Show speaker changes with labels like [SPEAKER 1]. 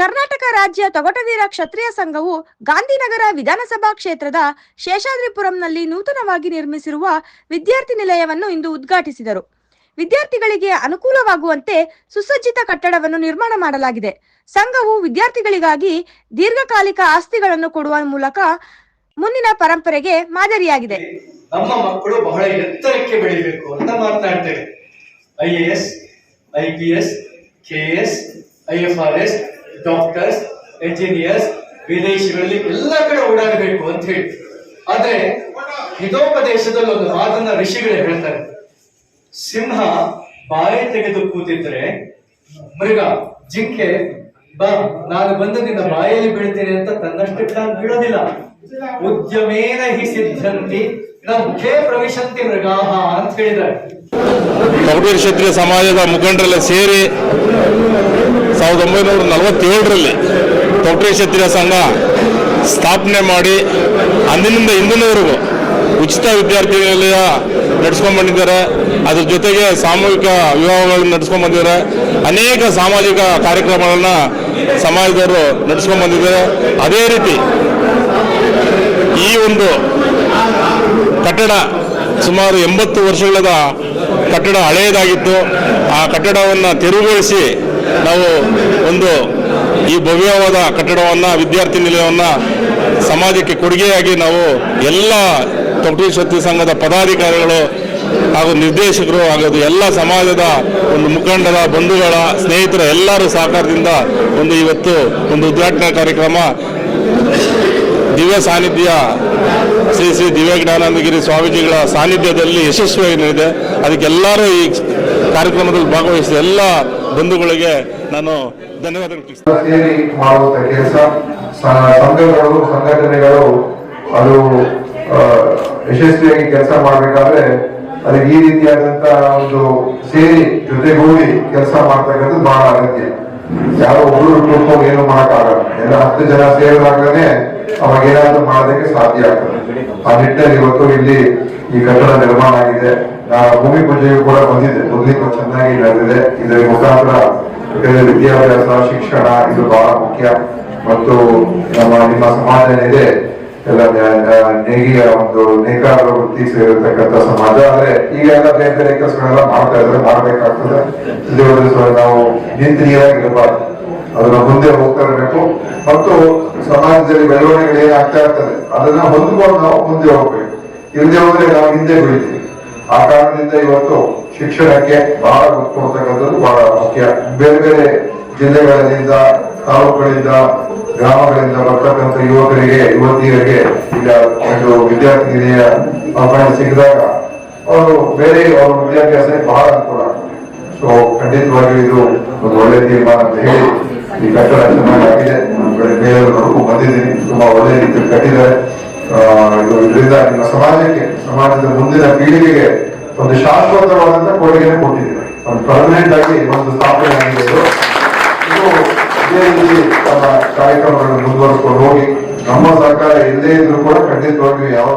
[SPEAKER 1] ಕರ್ನಾಟಕ ರಾಜ್ಯ ತೊಗಟವೀರ ಕ್ಷತ್ರಿಯ ಸಂಘವು ಗಾಂಧಿನಗರ ವಿಧಾನಸಭಾ ಕ್ಷೇತ್ರದ ಶೇಷಾದ್ರಿಪುರಂನಲ್ಲಿ ನೂತನವಾಗಿ ನಿರ್ಮಿಸಿರುವ ವಿದ್ಯಾರ್ಥಿ ನಿಲಯವನ್ನು ಇಂದು ಉದ್ಘಾಟಿಸಿದರು. ವಿದ್ಯಾರ್ಥಿಗಳಿಗೆ ಅನುಕೂಲವಾಗುವಂತೆ ಸುಸಜ್ಜಿತ ಕಟ್ಟಡವನ್ನು ನಿರ್ಮಾಣ ಮಾಡಲಾಗಿದೆ. ಸಂಘವು ವಿದ್ಯಾರ್ಥಿಗಳಿಗಾಗಿ ದೀರ್ಘಕಾಲಿಕ ಆಸ್ತಿಗಳನ್ನು ಕೊಡುವ ಮೂಲಕ ಮುಂದಿನ ಪರಂಪರೆಗೆ ಮಾದರಿಯಾಗಿದೆ.
[SPEAKER 2] ನಮ್ಮ ಮಕ್ಕಳು ಬಹಳ ಎತ್ತರಕ್ಕೆ ಬೆಳಿಬೇಕು ಅಂತ ಮಾತನಾಡ್ತೇವೆ I S, I P I F R S doctors engineers ವಿದೇಶಿಗಳಲ್ಲಿ ಎಲ್ಲ ಕಡೆ ಓಡಾಡಬೇಕು ಅಂತ ಹೇಳಿ. ಆದ್ರೆ ಹಿತೋಪದೇಶದಲ್ಲಿ ಒಂದು ಮಾತನ್ನ ಋಷಿಗಳೇ ಹೇಳ್ತಾರೆ. ಸಿಂಹ ಬಾಯಿ ತೆಗೆದು ಕೂತಿದ್ರೆ ಮೃಗ, ಜಿಂಕೆ, ಬಾ, ನಾನು ಬಂದು ನಿನ್ನ ಬಾಯಲ್ಲಿ ಬೀಳ್ತೇನೆ ಅಂತ ತನ್ನಷ್ಟಕ್ಕೆ ತಾನು ಬೀಳೋದಿಲ್ಲ. ಉದ್ಯಮೇನ ಹಿ ಸಿದ್ಧಂತಿ ನಮ್ಗೆ ಪ್ರವೇಶಂತಿ ಮೃಗಾಹ ಅಂತ ಹೇಳಿದ್ದಾರೆ.
[SPEAKER 3] ಕ್ಷತ್ರಿಯ ಸಮಾಜದ ಮುಖಂಡರೆಲ್ಲ ಸೇರಿ ಸಾವಿರದ ಒಂಬೈನೂರ ನಲವತ್ತೇಳರಲ್ಲಿ ತೊಟ್ಟಿ ಕ್ಷತ್ರಿಯ ಸಂಘ ಸ್ಥಾಪನೆ ಮಾಡಿ ಅಂದಿನಿಂದ ಇಂದಿನವರೆಗೂ ಉಚಿತ ವಿದ್ಯಾರ್ಥಿ ನಿಲಯ ನಡೆಸ್ಕೊಂಡ್ಬಂದಿದ್ದಾರೆ. ಅದ್ರ ಜೊತೆಗೆ ಸಾಮೂಹಿಕ ವಿವಾಹಗಳನ್ನು ನಡೆಸ್ಕೊಂಡ್ಬಂದಿದ್ದಾರೆ. ಅನೇಕ ಸಾಮಾಜಿಕ ಕಾರ್ಯಕ್ರಮಗಳನ್ನು ಸಮಾಜದವರು ನಡೆಸ್ಕೊಂಡ್ಬಂದಿದ್ದಾರೆ. ಅದೇ ರೀತಿ ಈ ಒಂದು ಕಟ್ಟಡ ಸುಮಾರು ಎಂಬತ್ತು ವರ್ಷಗಳ ಕಟ್ಟಡ ಹಳೆಯದಾಗಿತ್ತು. ಆ ಕಟ್ಟಡವನ್ನು ತೆರವುಗೊಳಿಸಿ ನಾವು ಒಂದು ಈ ಭವ್ಯವಾದ ಕಟ್ಟಡವನ್ನು, ವಿದ್ಯಾರ್ಥಿ ನಿಲಯವನ್ನು ಸಮಾಜಕ್ಕೆ ಕೊಡುಗೆಯಾಗಿ ನಾವು ಎಲ್ಲ ತೊಗಟೂರು ಶಕ್ತಿ ಸಂಘದ ಪದಾಧಿಕಾರಿಗಳು ಹಾಗೂ ನಿರ್ದೇಶಕರು ಹಾಗೂ ಎಲ್ಲ ಸಮಾಜದ ಒಂದು ಮುಖಂಡರ, ಬಂಧುಗಳ ಸ್ನೇಹಿತರ ಎಲ್ಲರೂ ಸಹಕಾರದಿಂದ ಒಂದು ಇವತ್ತು ಒಂದು ಉದ್ಘಾಟನಾ ಕಾರ್ಯಕ್ರಮ. ದಿವ್ಯ ಸಾನ್ನಿಧ್ಯ ಶ್ರೀ ಶ್ರೀ ದಿವ್ಯಜ್ಞಾನಂದಗಿರಿ ಸ್ವಾಮೀಜಿಗಳ ಸಾನ್ನಿಧ್ಯದಲ್ಲಿ ಯಶಸ್ವಿಯಾಗಿ ನಡೆದಿದೆ. ಅದಕ್ಕೆಲ್ಲರೂ ಈ ಕಾರ್ಯಕ್ರಮದಲ್ಲಿ ಭಾಗವಹಿಸಿದ ಎಲ್ಲ ಬಂಧುಗಳಿಗೆ ನಾನು ಧನ್ಯವಾದಗಳು
[SPEAKER 4] ಕೆಲಸ. ಸಂಘಗಳು, ಸಂಘಟನೆಗಳು, ಅದು ಯಶಸ್ವಿಯಾಗಿ ಕೆಲಸ ಮಾಡಬೇಕಾದ್ರೆ ಅದಕ್ಕೆ ಈ ರೀತಿಯಾದಂತ ಒಂದು ಸೇರಿ ಜೊತೆಗೂಡಿ ಕೆಲಸ ಮಾಡ್ತಕ್ಕಂಥದ್ದು ಬಹಳ ಅಗತ್ಯ. ಯಾರೋ ಒಬ್ಬರು ಕೂತ್ಕೊಂಡು ಏನು ಮಾಡೋಕ್ಕಾಗಲ್ಲ. ಎಲ್ಲ ಹತ್ತು ಜನ ಸೇರಿದಾಗಲೇ ಅವಾಗ ಏನಾದ್ರೂ ಮಾಡೋದಕ್ಕೆ ಸಾಧ್ಯ ಆಗ್ತದೆ. ಆ ನಿಟ್ಟಿನಲ್ಲಿ ಇವತ್ತು ಇಲ್ಲಿ ಈ ಕಟ್ಟಡ ನಿರ್ಮಾಣ ಆಗಿದೆ. ಭೂಮಿ ಪೂಜೆಯು ಕೂಡ ಬಂದಿದೆ. ಮೊದಲಿಗೆ ಚೆನ್ನಾಗಿ ನಡೆದಿದೆ. ಇದರ ಮುಖಾಂತರ ವಿದ್ಯಾಭ್ಯಾಸ, ಶಿಕ್ಷಣ, ಇದು ಬಹಳ ಮುಖ್ಯ. ಮತ್ತು ನಮ್ಮ, ನಿಮ್ಮ ಸಮಾಜ ಏನಿದೆ ಎಲ್ಲ ನೇಗಿಯ ಒಂದು ನೇಕಾರ ವೃತ್ತಿ ಸೇರಿರ್ತಕ್ಕಂಥ ಸಮಾಜ. ಆದ್ರೆ ಈಗ ಎಲ್ಲ ಬೇರೆ ಬೇರೆ ಕೆಲಸಗಳೆಲ್ಲ ಮಾಡ್ತಾ ಇದ್ರೆ ಮಾಡ್ಬೇಕಾಗ್ತದೆ. ನಾವು ನಿಂತು ಅದನ್ನ ಮುಂದೆ ಹೋಗ್ತಾ ಇರಬೇಕು. ಮತ್ತು ಸಮಾಜದಲ್ಲಿ ಬೆಳವಣಿಗೆ ಏನಾಗ್ತಾ ಇರ್ತದೆ, ಅದನ್ನ ಹೊಂದ್ಕೊಂಡು ನಾವು ಮುಂದೆ ಹೋಗ್ಬೇಕು. ಇಲ್ಲದೆ ಹೋದ್ರೆ ನಾವು ಹಿಂದೆ ಬೀಳ್ತೀವಿ. ಆ ಕಾರಣದಿಂದ ಇವತ್ತು ಶಿಕ್ಷಣಕ್ಕೆ ಬಹಳ ಒತ್ತು ಕೊಡ್ತಕ್ಕಂಥದ್ದು ಬಹಳ ಮುಖ್ಯ. ಬೇರೆ ಬೇರೆ ಜಿಲ್ಲೆಗಳಿಂದ ತಾಲೂಕುಗಳಿಂದ, ಗ್ರಾಮಗಳಿಂದ ಬರ್ತಕ್ಕಂಥ ಯುವಕರಿಗೆ, ಯುವತಿಯರಿಗೆ ಈಗ ಒಂದು ವಿದ್ಯಾರ್ಥಿ ಅವಕಾಶ ಸಿಕ್ಕಿದಾಗ ಅವರು ಬೇರೆ ಅವ್ರ ವಿದ್ಯಾಭ್ಯಾಸಕ್ಕೆ ಬಹಳ ಅನುಕೂಲ ಸೊ ಖಂಡಿತವಾಗಿಯೂ ಇದು ಒಂದು ಒಳ್ಳೆ ತೀರ್ಮಾನ ಅಂತ ಹೇಳಿ ಈ ಕಟ್ಟಡ ಚೆನ್ನಾಗಿ ಆಗಿದೆ. ಕಡೆ ನೋಡ್ಕೊಂಡು ಬಂದಿದ್ದೀನಿ. ತುಂಬಾ ಒಳ್ಳೆ ರೀತಿಯಲ್ಲಿ ಕಟ್ಟಿದ್ದಾರೆ. ಇದು ಇದರಿಂದ ನಿಮ್ಮ ಸಮಾಜಕ್ಕೆ, ಸಮಾಜದ ಮುಂದಿನ ಪೀಳಿಗೆಗೆ ಒಂದು ಶಾಶ್ವತವಾದಂತ ಕೊಡುಗೆಯನ್ನು ಕೊಟ್ಟಿದ್ದೀರಿ ಒಂದು ಪರ್ಮನೆಂಟ್ ಆಗಿ ಒಂದು ಸ್ಥಾಪನೆ ಆಗಿದೆ ಇದು ಇದು ಇದೇ ರೀತಿ ತಮ್ಮ ಕಾರ್ಯಕ್ರಮಗಳನ್ನು ಮುಂದುವರಿಸಿಕೊಂಡು ಹೋಗಿ, ನಮ್ಮ ಸರ್ಕಾರ ಎಲ್ಲೇ ಇದ್ರೂ ಕೂಡ ಖಂಡಿತವಾಗಿಯೂ ಯಾವಾಗ